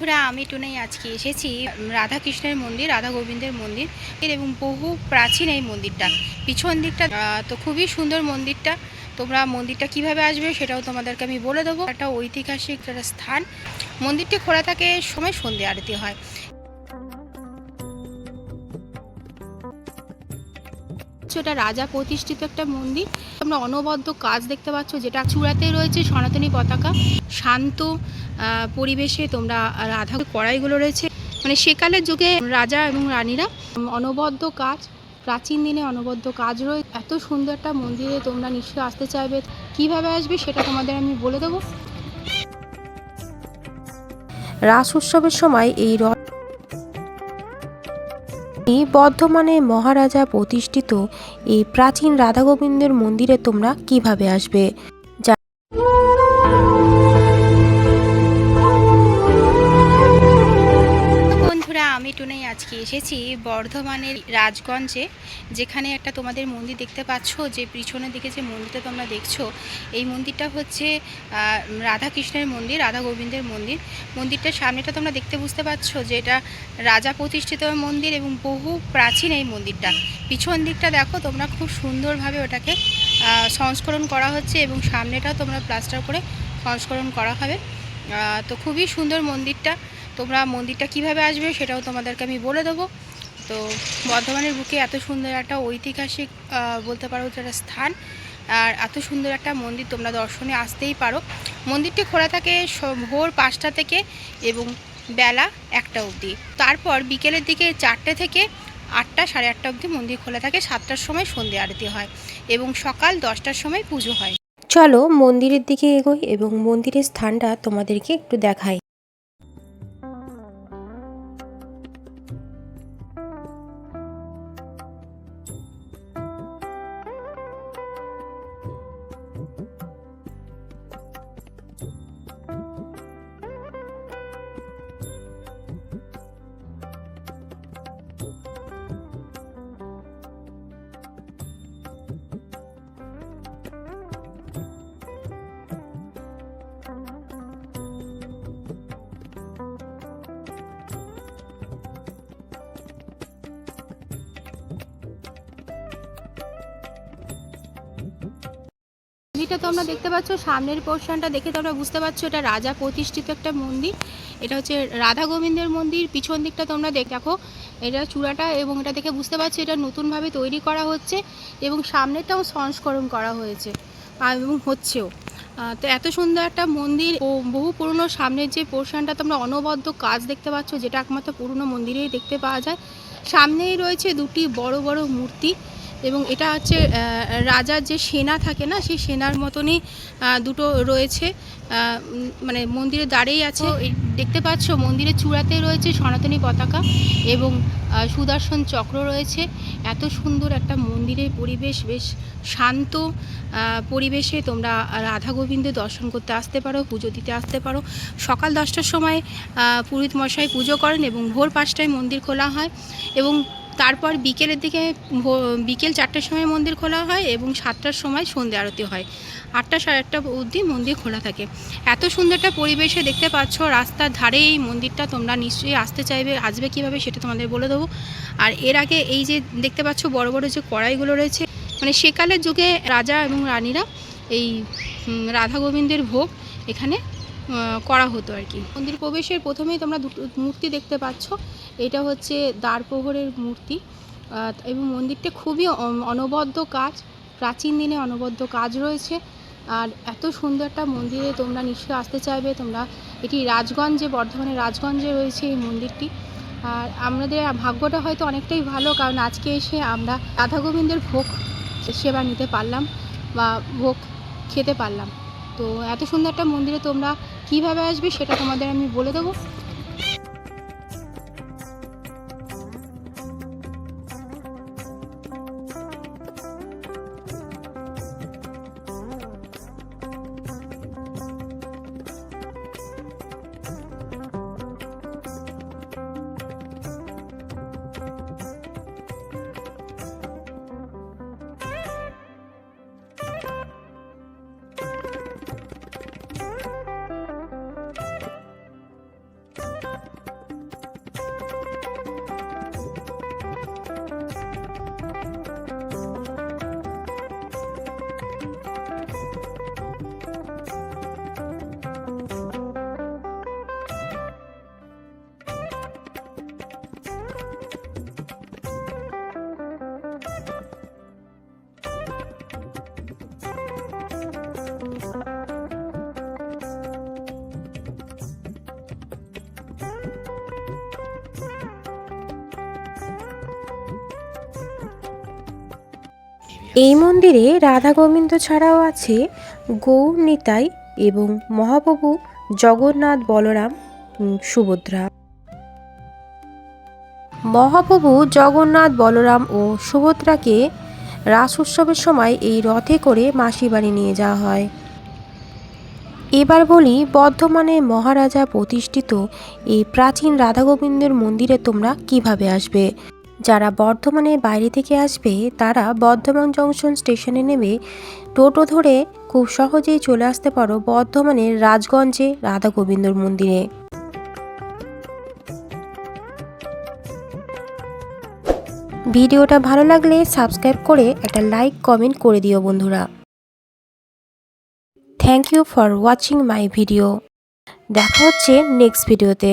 বন্ধুরা আমি টুনাই আজকে এসেছি রাধা কৃষ্ণের মন্দির, রাধা গোবিন্দের মন্দির এবং বহু প্রাচীন এই মন্দিরটা। পিছন দিকটা তো খুবই সুন্দর মন্দিরটা। তোমরা মন্দিরটা কীভাবে আসবে সেটাও তোমাদেরকে আমি বলে দেবো। একটা ঐতিহাসিক স্থান। মন্দিরটি খোলা থাকে সময় সন্ধে আরতি হয়। এটা রাজা প্রতিষ্ঠিত একটা মন্দির। তোমরা অনবদ্য কাজ দেখতে পাচ্ছ, যেটা চূড়াতে রয়েছে সনাতনী পতাকা। শান্ত পরিবেশে তোমরা রাধা কড়াইগুলো রয়েছে। মানে সেকালের যুগে রাজা এবং রানীরা অনবদ্য কাজ, প্রাচীন দিনে অনবদ্য কাজ রয়ে, এত সুন্দর একটা মন্দিরে তোমরা নিশ্চয়ই আসতে চাইবে। কীভাবে আসবে সেটা তোমাদের আমি বলে দেবো। রাস উৎসবের সময় এই র এই বর্ধমানে মহারাজা প্রতিষ্ঠিত এই প্রাচীন রাধাগোবিন্দের মন্দিরে তোমরা কীভাবে আসবে? টুনাই আজকে এসেছি বর্ধমানের রাজগঞ্জে যেখানে একটা তোমাদের মন্দির দেখতে পাচ্ছ যে পিছনের দিকে যে মন্দিরটা তোমরা দেখছ এই মন্দিরটা হচ্ছে আহ, রাধাকৃষ্ণের মন্দির রাধা গোবিন্দের মন্দির। মন্দিরটার সামনেটা তোমরা দেখতে বুঝতে পারছ যে এটা রাজা প্রতিষ্ঠিত মন্দির এবং বহু প্রাচীন এই মন্দিরটা। পিছন দিকটা দেখো তোমরা খুব সুন্দরভাবে ওটাকে সংস্করণ করা হচ্ছে এবং সামনেটাও তোমরা প্লাস্টার করে সংস্করণ করা হবে। তো খুবই সুন্দর মন্দিরটা। তোমরা মন্দিরটা কীভাবে আসবে সেটাও তোমাদেরকে আমি বলে দেবো। তো বর্ধমানের বুকে এত সুন্দর একটা ঐতিহাসিক বলতে পারো একটা স্থান, আর এত সুন্দর একটা মন্দির তোমরা দর্শনে আসতেই পারো। মন্দিরটি খোলা থাকে ভোর পাঁচটা থেকে এবং বেলা একটা অবধি। তারপর বিকেলের দিকে চারটে থেকে আটটা, সাড়ে আটটা অবধি মন্দির খোলা থাকে। সাতটার সময় সন্ধে আরতি হয় এবং সকাল দশটার সময় পুজো হয়। চলো মন্দিরের দিকে এগোই এবং মন্দিরের স্থানটা তোমাদেরকে একটু দেখাই। মন্দিরটা তোমরা দেখতে পাচ্ছ, সামনের পোর্শনটা দেখে তোমরা বুঝতে পারছ এটা রাজা প্রতিষ্ঠিত একটা মন্দির। এটা হচ্ছে রাধা গোবিন্দের মন্দির, পিছন দিকটা তোমরা দেখ এটা চূড়াটা এবং এটা দেখে বুঝতে পারছ এটা নতুনভাবে তৈরি করা হচ্ছে এবং সামনেরটাও সংস্করণ করা হয়েছে এবং হচ্ছেও। তো এত সুন্দর একটা মন্দির ও বহু পুরনো সামনের যে পোর্শনটা তোমরা অনবদ্য কাজ দেখতে পাচ্ছ, যেটা একমাত্র পুরনো মন্দিরেই দেখতে পাওয়া যায়। সামনেই রয়েছে দুটি বড় বড় মূর্তি এবং এটা হচ্ছে রাজার যে সেনা থাকে না সেই সেনার মতনই দুটো রয়েছে মানে মন্দিরে দাঁড়িয়ে আছে। দেখতে পাচ্ছ মন্দিরের চূড়াতে রয়েছে সনাতনী পতাকা এবং সুদর্শন চক্র রয়েছে। এত সুন্দর একটা মন্দিরের পরিবেশ বেশ শান্ত পরিবেশে তোমরা রাধা গোবিন্দের দর্শন করতে আসতে পারো পুজো দিতে আসতে পারো। সকাল দশটার সময় পুরোহিত মশাই পুজো করেন এবং ভোর পাঁচটায় মন্দির খোলা হয় এবং তারপর বিকেলের দিকে বিকেল চারটার সময় মন্দির খোলা হয় এবং সাতটার সময় সন্ধে আরতি হয়। আটটা সাড়ে আটটা অবধি মন্দির খোলা থাকে। এত সুন্দর একটা পরিবেশে দেখতে পাচ্ছ, রাস্তার ধারে এই মন্দিরটা তোমরা নিশ্চয়ই আসতে চাইবে, আসবে কীভাবে সেটা তোমাদের বলে দেবো। আর এর আগে এই যে দেখতে পাচ্ছ, বড় বড় যে কড়াইগুলো রয়েছে মানে সেকালের যুগে রাজা এবং রানীরা এই রাধা গোবিন্দের ভোগ এখানে করা হতো আর কি। মন্দির প্রবেশের প্রথমেই তোমরা দুটো মূর্তি দেখতে পাচ্ছ। এটা হচ্ছে দ্বারপ্রহরের মূর্তি এবং মন্দিরটা খুবই অনবদ্য কাজ, প্রাচীন দিনে অনবদ্য কাজ রয়েছে। আর এত সুন্দর একটা মন্দিরে তোমরা নিশ্চয়ই আসতে চাইবে, তোমরা এটি রাজগঞ্জে, বর্ধমানের রাজগঞ্জে রয়েছে এই মন্দিরটি। আর আমাদের ভাগ্যটা হয়তো অনেকটাই ভালো, কারণ আজকে এসে আমরা রাধা গোবিন্দের ভোগ সেবা নিতে পারলাম বা ভোগ খেতে পারলাম। তো এত সুন্দর একটা মন্দিরে তোমরা কীভাবে আসবে সেটা তোমাদের আমি বলে দেবো। এই মন্দিরে রাধা গোবিন্দ ছাড়াও আছে গৌর নিতাই এবং মহাপ্রভু জগন্নাথ, বলরাম সুভদ্রা। মহাপ্রভু জগন্নাথ, বলরাম ও সুভদ্রাকে রাস উৎসবের সময় এই রথে করে মাসি বাড়ি নিয়ে যাওয়া হয়। এবার বলি, বর্ধমানে মহারাজা প্রতিষ্ঠিত এই প্রাচীন রাধা গোবিন্দের মন্দিরে তোমরা কীভাবে আসবে? যারা বর্ধমানের বাইরে থেকে আসবে, তারা বর্ধমান জংশন স্টেশনে নেমে টোটো ধরে খুব সহজেই চলে আসতে পারো বর্ধমানের রাজগঞ্জে রাধা গোবিন্দর মন্দিরে। ভিডিওটা ভালো লাগলে সাবস্ক্রাইব করে একটা লাইক কমেন্ট করে দিও বন্ধুরা। Thank you for watching my video দেখা হচ্ছে নেক্সট ভিডিওতে